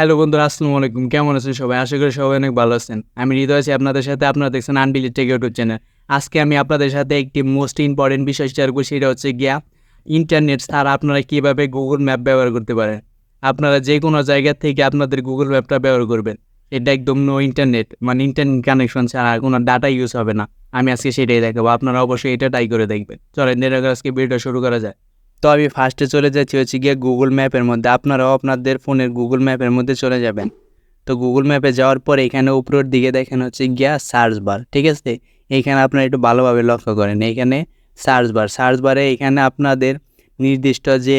Hello বন্ধুরা, আসসালামু আলাইকুম। কেমন আছেন সবাই? আশা করি সবাই অনেক ভালো আছেন। আমি হৃদয় আছি আপনাদের সাথে। আপনারা দেখছেন আনডিলিট টেক ইউটিউব চ্যানেল আজকে আমি আপনাদের সাথে একটি মোস্ট ইম্পর্টেন্ট বিষয় শেয়ার করছি, সেটা হচ্ছে গিয়া ইন্টারনেট ছাড়া আপনারা কীভাবে গুগল ম্যাপ ব্যবহার করতে পারেন। আপনারা যে কোনো জায়গা থেকে আপনাদের গুগল ম্যাপটা ব্যবহার করবেন। এটা একদম নো ইন্টারনেট মানে ইন্টারনেট কানেকশন ছাড়া কোনো ডাটা ইউজ হবে না। আমি আজকে সেটাই দেখাবো। আপনারা অবশ্যই এটা ট্রাই করে দেখবেন। চলেন আজকে ভিডিওটা শুরু করা যায় তো আমি ফার্স্টে চলে যাচ্ছি হচ্ছে গিয়ে গুগল ম্যাপের মধ্যে। আপনারাও আপনাদের ফোনের গুগল ম্যাপের মধ্যে চলে যাবেন। তো গুগল ম্যাপে যাওয়ার পরে এখানে উপরের দিকে দেখেন হচ্ছে গিয়া সার্চ বার ঠিক আছে? এইখানে আপনারা একটু ভালোভাবে লক্ষ্য করেন। এইখানে সার্চ বার সার্চ বারে এখানে আপনাদের নির্দিষ্ট যে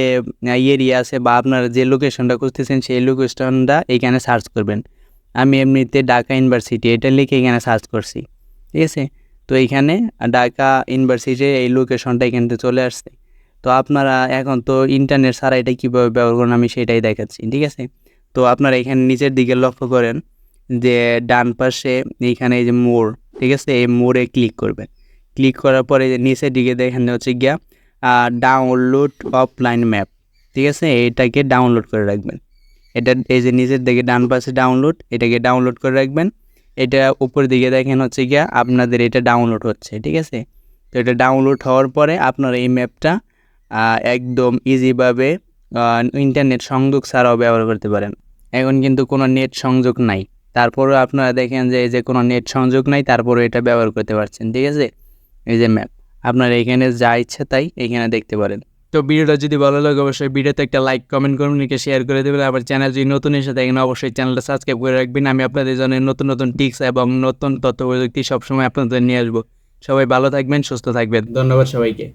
এরিয়া আছে বা আপনারা যে লোকেশনটা খুঁজতেছেন, সেই লোকেশনটা এখানে সার্চ করবেন। আমি এমনিতে ঢাকা ইউনিভার্সিটি এটা লিখে এখানে সার্চ করছি, ঠিক আছে? তো এইখানে ঢাকা ইউনিভার্সিটির এই লোকেশনটা এখান চলে আসছে। তো আপনারা এখন তো ইন্টারনেট ছাড়া এটা কীভাবে ব্যবহার করেন আমি সেটাই দেখাচ্ছি, ঠিক আছে? তো আপনারা এখানে নিচের দিকে লক্ষ্য করেন যে ডান পাশে এইখানে এই যে মোড়, ঠিক আছে? এই মোড়ে ক্লিক করবেন। ক্লিক করার পরে নিচের দিকে দেখেন হচ্ছে গিয়া ডাউনলোড অফলাইন ম্যাপ ঠিক আছে? এটাকে ডাউনলোড করে রাখবেন। এটা এই যে নিচের দিকে ডান পাশে ডাউনলোড এটাকে ডাউনলোড করে রাখবেন। এটা উপর দিকে দেখেন হচ্ছে গিয়া, আপনাদের এটা ডাউনলোড হচ্ছে, ঠিক আছে? তো এটা ডাউনলোড হওয়ার পরে আপনারা এই ম্যাপটা একদম ইজিভাবে ইন্টারনেট সংযোগ ছাড়াও ব্যবহার করতে পারেন। এখন কিন্তু কোনো নেট সংযোগ নাই। তারপরেও আপনারা দেখেন যে, এই যে কোনো নেট সংযোগ নাই তারপরে এটা ব্যবহার করতে পারছেন, ঠিক আছে? এই যে ম্যাপ আপনারা এখানে যা ইচ্ছা তাই এখানে দেখতে পারেন। তো ভিডিওটা যদি ভালো লাগে, অবশ্যই ভিডিওতে একটা লাইক কমেন্ট করুন, লিখে শেয়ার করে দেবেন। আবার চ্যানেল যদি নতুন এসে থাকেন, অবশ্যই চ্যানেলটা সাবস্ক্রাইব করে রাখবেন। আমি আপনাদের জন্য নতুন নতুন টিপস এবং নতুন তথ্য প্রযুক্তি সবসময় আপনাদের নিয়ে আসব। সবাই ভালো থাকবেন, সুস্থ থাকবেন। ধন্যবাদ সবাইকে।